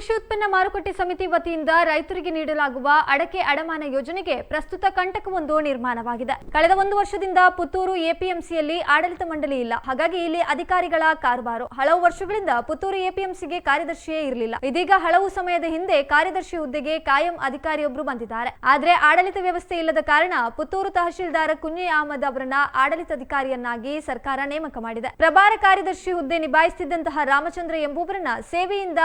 ಕೃಷಿ ಉತ್ಪನ್ನ ಮಾರುಕಟ್ಟೆ ಸಮಿತಿ ವತಿಯಿಂದ ರೈತರಿಗೆ ನೀಡಲಾಗುವ ಅಡಕೆ ಅಡಮಾನ ಯೋಜನೆಗೆ ಪ್ರಸ್ತುತ ಕಂಟಕವೊಂದು ನಿರ್ಮಾಣವಾಗಿದೆ. ಕಳೆದ ಒಂದು ವರ್ಷದಿಂದ ಪುತ್ತೂರು ಎಪಿಎಂಸಿಯಲ್ಲಿ ಆಡಳಿತ ಮಂಡಳಿ ಇಲ್ಲ. ಹಾಗಾಗಿ ಇಲ್ಲಿ ಅಧಿಕಾರಿಗಳ ಕಾರುಬಾರು ಹಲವು ವರ್ಷಗಳಿಂದ ಪುತ್ತೂರು ಎಪಿಎಂಸಿಗೆ ಕಾರ್ಯದರ್ಶಿಯೇ ಇರಲಿಲ್ಲ. ಇದೀಗ ಹಲವು ಸಮಯದ ಹಿಂದೆ ಕಾರ್ಯದರ್ಶಿ ಹುದ್ದೆಗೆ ಕಾಯಂ ಅಧಿಕಾರಿಯೊಬ್ಬರು ಬಂದಿದ್ದಾರೆ. ಆದರೆ ಆಡಳಿತ ವ್ಯವಸ್ಥೆ ಇಲ್ಲದ ಕಾರಣ ಪುತ್ತೂರು ತಹಶೀಲ್ದಾರ್ ಕುನ್ಯ ಅಹಮದ್ ಅವರನ್ನ ಆಡಳಿತಾಧಿಕಾರಿಯನ್ನಾಗಿ ಸರ್ಕಾರ ನೇಮಕ ಮಾಡಿದೆ. ಪ್ರಭಾರ ಕಾರ್ಯದರ್ಶಿ ಹುದ್ದೆ ನಿಭಾಯಿಸುತ್ತಿದ್ದಂತಹ ರಾಮಚಂದ್ರ ಎಂಬುವರನ್ನ ಸೇವೆಯಿಂದ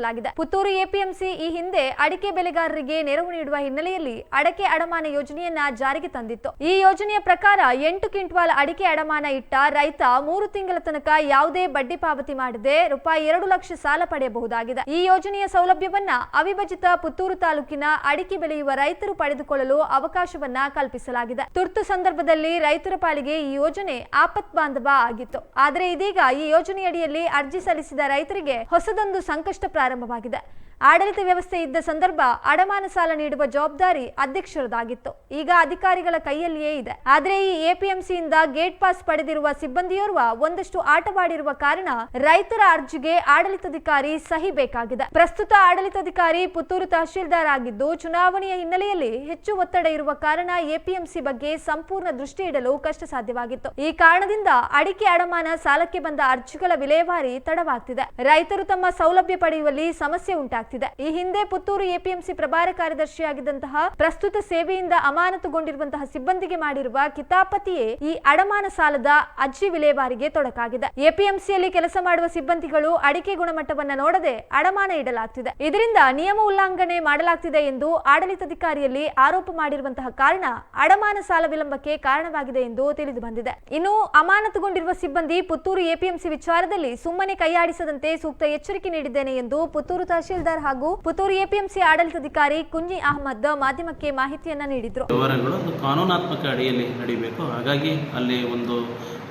ಅಮಾನತುಗೊಳಿಸಲಾಗಿದೆ ಪುತ್ತೂರು ಎಪಿಎಂಸಿ ಈ ಹಿಂದೆ ಅಡಿಕೆ ಬೆಳೆಗಾರರಿಗೆ ನೆರವು ನೀಡುವ ಹಿನ್ನೆಲೆಯಲ್ಲಿ ಅಡಕೆ ಅಡಮಾನ ಯೋಜನೆಯನ್ನ ಜಾರಿಗೆ ತಂದಿತ್ತು. ಈ ಯೋಜನೆಯ ಪ್ರಕಾರ ಎಂಟು ಕ್ವಿಂಟಾಲ್ ಅಡಿಕೆ ಅಡಮಾನ ಇಟ್ಟ ರೈತ ಮೂರು ತಿಂಗಳ ತನಕ ಯಾವುದೇ ಬಡ್ಡಿ ಪಾವತಿ ಮಾಡದೆ ರೂಪಾಯಿ ಎರಡು ಲಕ್ಷ ಸಾಲ ಪಡೆಯಬಹುದಾಗಿದೆ. ಈ ಯೋಜನೆಯ ಸೌಲಭ್ಯವನ್ನ ಅವಿಭಜಿತ ಪುತ್ತೂರು ತಾಲೂಕಿನ ಅಡಿಕೆ ಬೆಳೆಯುವ ರೈತರು ಪಡೆದುಕೊಳ್ಳಲು ಅವಕಾಶವನ್ನ ಕಲ್ಪಿಸಲಾಗಿದೆ. ತುರ್ತು ಸಂದರ್ಭದಲ್ಲಿ ರೈತರ ಪಾಲಿಗೆ ಈ ಯೋಜನೆ ಆಪತ್ ಬಾಂಧವ ಆಗಿತ್ತು. ಆದರೆ ಇದೀಗ ಈ ಯೋಜನೆಯಡಿಯಲ್ಲಿ ಅರ್ಜಿ ಸಲ್ಲಿಸಿದ ರೈತರಿಗೆ ಹೊಸದೊಂದು ಸಂಕಷ್ಟ ಪ್ರಾರಂಭವಾಗಿದೆ ಆಡಳಿತ ವ್ಯವಸ್ಥೆ ಇದ್ದ ಸಂದರ್ಭ ಅಡಮಾನ ಸಾಲ ನೀಡುವ ಜವಾಬ್ದಾರಿ ಅಧ್ಯಕ್ಷರದಾಗಿತ್ತು. ಈಗ ಅಧಿಕಾರಿಗಳ ಕೈಯಲ್ಲಿಯೇ ಇದೆ. ಆದರೆ ಈ ಎಪಿಎಂಸಿಯಿಂದ ಗೇಟ್ ಪಾಸ್ ಪಡೆದಿರುವ ಸಿಬ್ಬಂದಿಯೋರ್ವ ಒಂದಷ್ಟು ಆಟವಾಡಿರುವ ಕಾರಣ ರೈತರ ಅರ್ಜಿಗೆ ಆಡಳಿತಾಧಿಕಾರಿ ಸಹಿ ಬೇಕಾಗಿದೆ. ಪ್ರಸ್ತುತ ಆಡಳಿತಾಧಿಕಾರಿ ಪುತ್ತೂರು ತಹಶೀಲ್ದಾರ್ ಆಗಿದ್ದು ಚುನಾವಣೆಯ ಹಿನ್ನೆಲೆಯಲ್ಲಿ ಹೆಚ್ಚು ಒತ್ತಡ ಇರುವ ಕಾರಣ ಎಪಿಎಂಸಿ ಬಗ್ಗೆ ಸಂಪೂರ್ಣ ದೃಷ್ಟಿ ಇಡಲು ಕಷ್ಟ ಸಾಧ್ಯವಾಗಿತ್ತು ಈ ಕಾರಣದಿಂದ ಅಡಿಕೆ ಅಡಮಾನ ಸಾಲಕ್ಕೆ ಬಂದ ಅರ್ಜಿಗಳ ವಿಲೇವಾರಿ ತಡವಾಗ್ತಿದೆ. ರೈತರು ತಮ್ಮ ಸೌಲಭ್ಯ ಪಡೆಯುವಲ್ಲಿ ಸಮಸ್ಯೆ ಉಂಟಾಗ್ತಿದೆ. ಈ ಹಿಂದೆ ಪುತ್ತೂರು ಎಪಿಎಂಸಿ ಪ್ರಭಾರ ಕಾರ್ಯದರ್ಶಿಯಾಗಿದ್ದಂತಹ ಪ್ರಸ್ತುತ ಸೇವೆಯಿಂದ ಅಮಾನತುಗೊಂಡಿರುವಂತಹ ಸಿಬ್ಬಂದಿಗೆ ಮಾಡಿರುವ ಕಿತಾಪತಿಯೇ ಈ ಅಡಮಾನ ಸಾಲದ ಅರ್ಜಿ ವಿಲೇವಾರಿಗೆ ತೊಡಕಾಗಿದೆ. ಎಪಿಎಂಸಿಯಲ್ಲಿ ಕೆಲಸ ಮಾಡುವ ಸಿಬ್ಬಂದಿಗಳು ಅಡಿಕೆ ಗುಣಮಟ್ಟವನ್ನ ನೋಡದೆ ಅಡಮಾನ ಇಡಲಾಗ್ತಿದೆ. ಇದರಿಂದ ನಿಯಮ ಉಲ್ಲಂಘನೆ ಮಾಡಲಾಗ್ತಿದೆ ಎಂದು ಆಡಳಿತಾಧಿಕಾರಿಯಲ್ಲಿ ಆರೋಪ ಮಾಡಿರುವಂತಹ ಕಾರಣ ಅಡಮಾನ ಸಾಲ ವಿಳಂಬಕ್ಕೆ ಕಾರಣವಾಗಿದೆ ಎಂದು ತಿಳಿದು ಬಂದಿದೆ. ಇನ್ನು ಅಮಾನತುಗೊಂಡಿರುವ ಸಿಬ್ಬಂದಿ ಪುತ್ತೂರು ಎಪಿಎಂಸಿ ವಿಚಾರದಲ್ಲಿ ಸುಮ್ಮನೆ ಕೈಯಾಡಿಸದಂತೆ ಸೂಕ್ತ ಎಚ್ಚರಿಕೆ ನೀಡಿದ್ದೇನೆ ಎಂದು ಪುತ್ತೂರು ತಹಶೀಲ್ದಾರ್ ಹಾಗೂ ಪುತ್ತೂರು ಎಪಿಎಂಸಿ ಆಡಳಿತಾಧಿಕಾರಿ ಕುಂಜಿ ಅಹಮದ್ ಮಾಧ್ಯಮಕ್ಕೆ ಮಾಹಿತಿಯನ್ನ ನೀಡಿದ್ರು. ವ್ಯವಹಾರಗಳು ಅದು ಕಾನೂನಾತ್ಮಕ ಅಡಿಯಲ್ಲಿ ನಡೀಬೇಕು. ಹಾಗಾಗಿ ಅಲ್ಲಿ ಒಂದು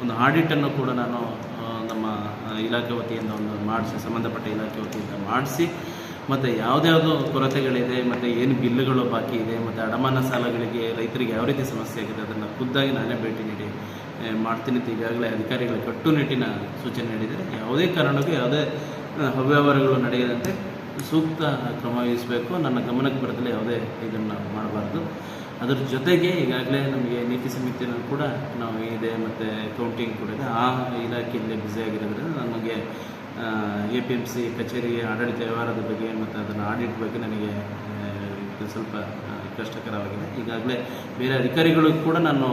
ಒಂದು ಆಡಿಟ್ ಅನ್ನು ಕೂಡ ನಾನು ನಮ್ಮ ಇಲಾಖೆ ವತಿಯಿಂದ ಒಂದು ಮಾಡಿಸಿ, ಸಂಬಂಧಪಟ್ಟ ಇಲಾಖೆ ವತಿಯಿಂದ ಮಾಡಿಸಿ, ಮತ್ತು ಯಾವುದ್ಯಾವುದು ಕೊರತೆಗಳಿದೆ, ಮತ್ತು ಏನು ಬಿಲ್ಲುಗಳು ಬಾಕಿ ಇದೆ, ಮತ್ತು ಅಡಮಾನ ಸಾಲಗಳಿಗೆ ರೈತರಿಗೆ ಯಾವ ರೀತಿ ಸಮಸ್ಯೆ ಆಗಿದೆ ಅದನ್ನು ಖುದ್ದಾಗಿ ನಾನೇ ಭೇಟಿ ನೀಡಿ ಮಾಡ್ತೀನಿ ಅಂತ ಈಗಾಗಲೇ ಅಧಿಕಾರಿಗಳ ಕಟ್ಟುನಿಟ್ಟಿನ ಸೂಚನೆ ನೀಡಿದರೆ ಯಾವುದೇ ಕಾರಣಕ್ಕೂ ಯಾವುದೇ ಅವ್ಯವಹಾರಗಳು ನಡೆಯದಂತೆ ಸೂಕ್ತ ಕ್ರಮ ವಹಿಸಬೇಕು. ನನ್ನ ಗಮನಕ್ಕೆ ಬರದಲ್ಲಿ ಯಾವುದೇ ಇದನ್ನು ಮಾಡಬಾರ್ದು. ಅದರ ಜೊತೆಗೆ ಈಗಾಗಲೇ ನಮಗೆ ನೀತಿ ಸಮಿತಿಯನ್ನು ಕೂಡ ನಾವು ಇದೆ ಮತ್ತು ಕೌಂಟಿಂಗ್ ಕೂಡ ಇದೆ. ಆ ಇಲಾಖೆಯಲ್ಲಿ ಬ್ಯುಸಿ ಆಗಿರೋದ್ರಿಂದ ನಮಗೆ ಎ ಪಿ ಎಂ ಸಿ ಕಚೇರಿ ಆಡಳಿತ ವ್ಯವಹಾರದ ಬಗ್ಗೆ ಮತ್ತು ಅದನ್ನು ಆಡಿಟ್ ಬಗ್ಗೆ ನನಗೆ ಸ್ವಲ್ಪ ಕಷ್ಟಕರವಾಗಿದೆ. ಈಗಾಗಲೇ ಬೇರೆ ಅಧಿಕಾರಿಗಳಿಗೂ ಕೂಡ ನಾನು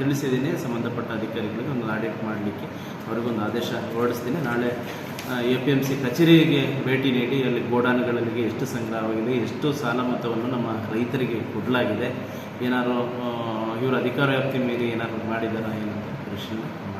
ತಿಳಿಸಿದ್ದೀನಿ. ಸಂಬಂಧಪಟ್ಟ ಅಧಿಕಾರಿಗಳಿಗೆ ಒಂದು ಆಡಿಟ್ ಮಾಡಲಿಕ್ಕೆ. ಅವ್ರಿಗೊಂದು ಆದೇಶ ಹೊರಡಿಸ್ತೀನಿ. ನಾಳೆ ಎ ಪಿ ಎಂ ಸಿ ಕಚೇರಿಗೆ ಭೇಟಿ ನೀಡಿ, ಅಲ್ಲಿ ಗೋಡಾನುಗಳಲ್ಲಿ ಎಷ್ಟು ಸಂಗ್ರಹವಾಗಿದೆ, ಎಷ್ಟು ಸಾಲ ಮೊತ್ತವನ್ನು ನಮ್ಮ ರೈತರಿಗೆ ಕೊಡಲಾಗಿದೆ, ಏನಾದರೂ ಇವರು ಅಧಿಕಾರ ವ್ಯಾಪ್ತಿ ಮೀರಿ ಏನಾದರೂ ಮಾಡಿದಾರಾ, ಏನಂತ ಪರಿಶೀಲನೆ ಮಾಡಿ